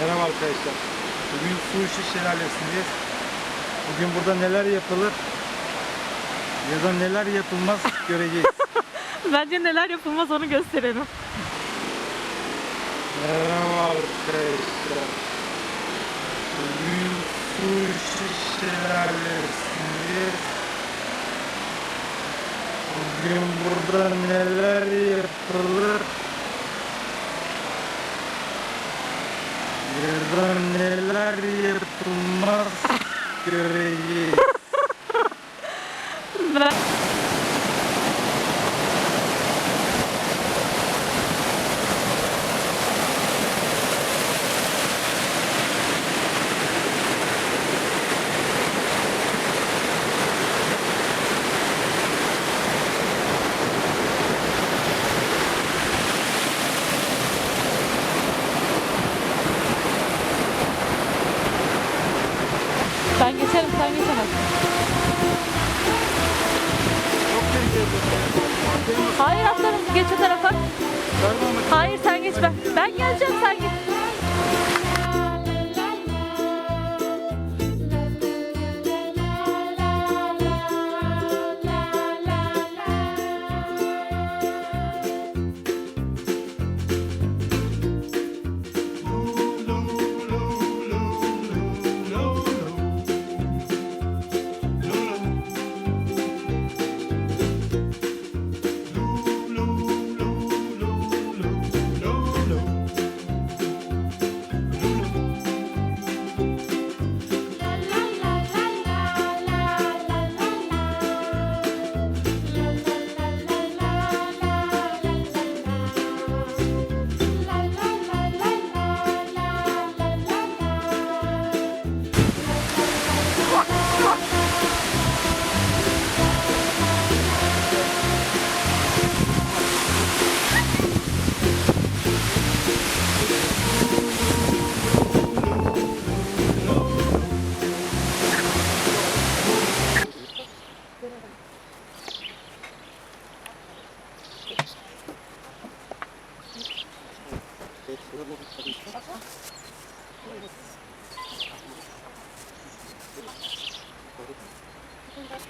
Merhaba arkadaşlar. Bugün Suuşu Şelalesindeyiz. Bugün burada neler yapılır ya da neler yapılmaz göreceğiz. Bence neler yapılmaz onu gösterelim. Merhaba arkadaşlar. Bugün Suuşu Şelalesindeyiz. Bugün burada neler yapılır ya da neler yapılmaz göreceğiz. Geç ben. Ben geleceğim sen geç.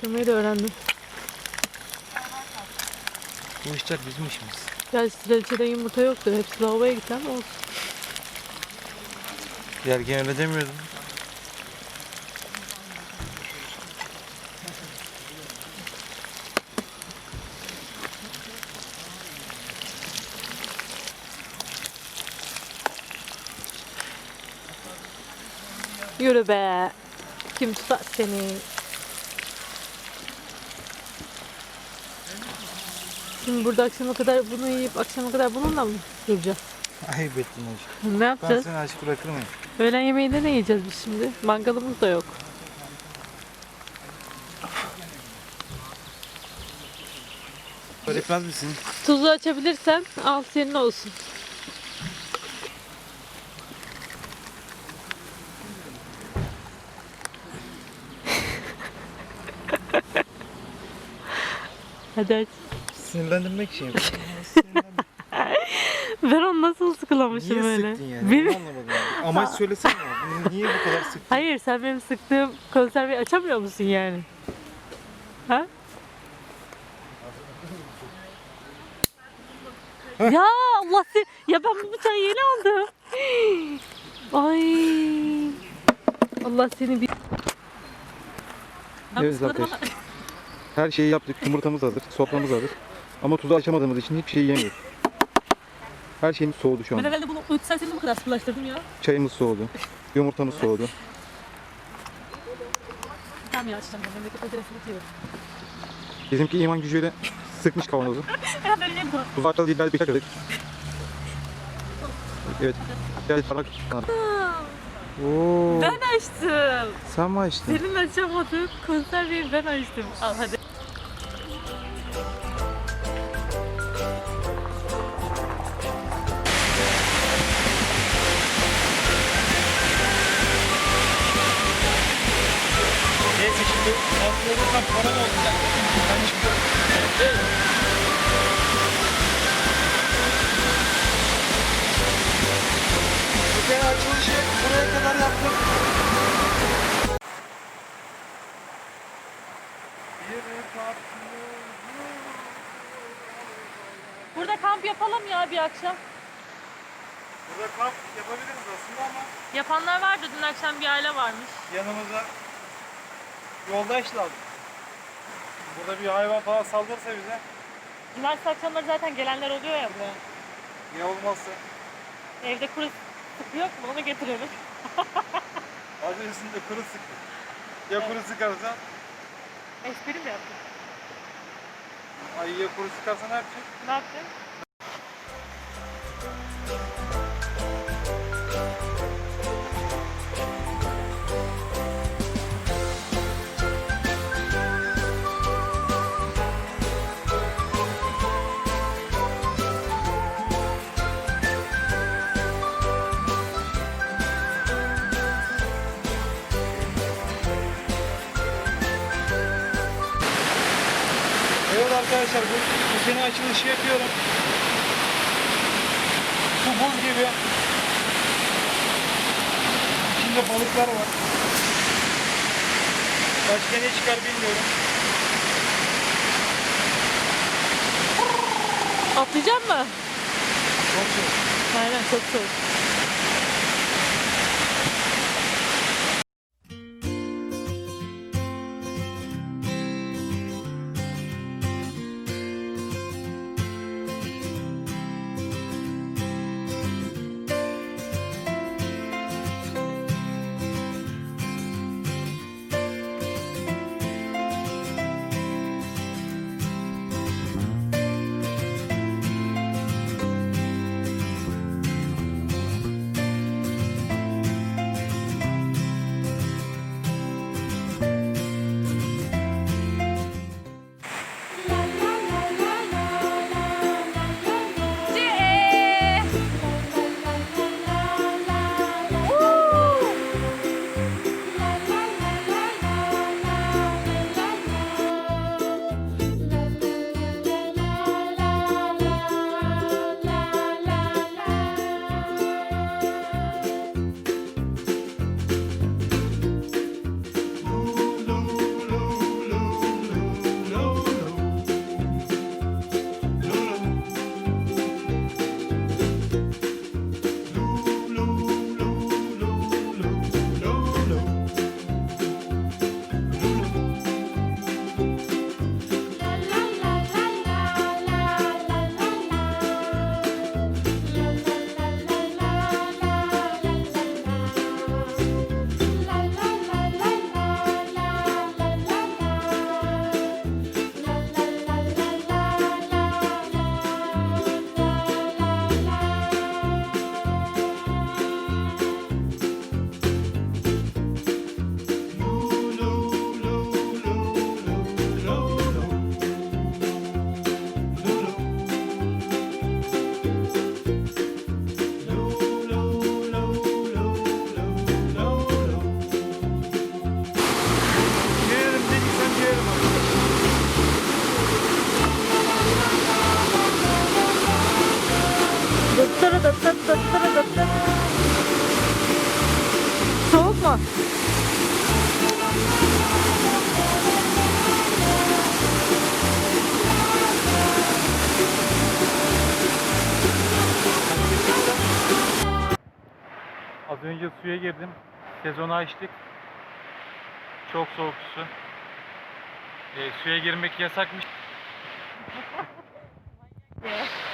Kırmayı da öğrendim. Bu işler bizim işimiz. Ya strelçede yumurta yoktu. Hepsi lavaboya gitti ama olsun. Yerken öyle demiyordum. Yürü be. Kim tutar seni? Şimdi burada akşama kadar bunu yiyip akşama kadar bununla mı duracağız? Ayıp ettin hocam. Ne Ben yapacağız? seni aşk bırakır mıyım? Öğlen yemeğinde ne yiyeceğiz biz şimdi? Mangalımız da yok. Öğretmez misin? Tuzu açabilirsen al senin olsun. Hadi aç. Sinirlendirmek için yapıyorum. Ben onu nasıl sıkılamışım Niye öyle? sıktın yani? Onu anlamadım. yani. Amaç söylesene ya. Niye bu kadar sıktın? Hayır sen benim sıktığım konserveyi açamıyor musun yani? Ha? ya Allah seni... Ya ben bu bıçağı yeni aldım. Ay. Allah seni bir... Evet arkadaşlar. Her şeyi yaptık. Yumurtamız hazır. Soframız hazır. Ama tuzu açamadığımız için hiçbir şey yemiyoruz. Her şeyimiz soğudu şu Ben an. herhalde bunu ötsen seni bu kadar sıkılaştırdım ya. Çayımız soğudu. Yumurtamız soğudu. Tamam ya açacağım ben memleket adresini atıyorum. Bizimki iman gücüyle sıkmış kavanozu. Ben böyle yapıyorum. Uzakta değil belki kırdık. Evet. Evet parmak. Oo. Ben açtım. Sen mi açtın? Senin açamadığın konserveyi ben açtım. Al hadi. Olursam para mı olacak? Ben çıkıyorum. Bu sene açılışı buraya kadar yaptım. Bir tatlı Burada kamp yapalım ya bir akşam. Burada kamp yapabiliriz aslında ama Yapanlar vardı. Dün akşam bir aile varmış. yanımıza yoldaş lazım. Burada bir hayvan falan saldırırsa bize Cumartesi akşamları zaten gelenler oluyor ya buraya. ne olmazsa Evde kuru sıkı yok mu? Onu getirelim. adı üstünde kuru sık. Ya kuru sıkarsan Espri mi yaptın? ayıya kuru sıkarsan ne yapacaksın? Ne yaptın? Arkadaşlar bu, bu sene açılışı yapıyorum. Su buz gibi. İçinde balıklar var. Başka ne çıkar bilmiyorum. Atlayacak mı? Çok soğuk. Aynen çok soğuk. Mu? Az önce suya girdim. Sezonu açtık. Çok soğuk su. E, suya girmek yasakmış.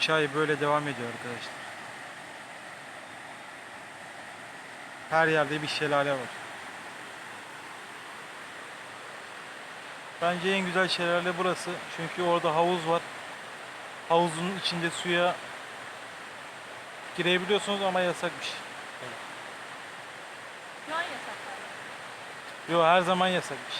3 ay böyle devam ediyor arkadaşlar. Her yerde bir şelale var. Bence en güzel şelale burası. Çünkü orada havuz var. Havuzun içinde suya girebiliyorsunuz ama yasakmış. Şu an yasaklar. Yo her zaman yasakmış.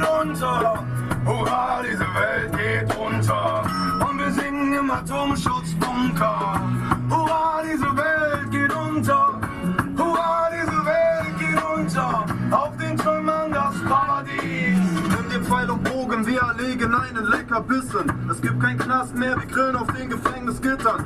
Welt geht unter. Hurra, diese Welt geht unter. Und wir singen im Atomschutzbunker. Hurra, diese Welt geht unter. Hurra, diese Welt geht unter. Auf den Trümmern das Paradies. Nimm den Pfeil und Bogen, wir erlegen einen Leckerbissen. Es gibt keinen Knast mehr, wir grillen auf den Gefängnisgittern.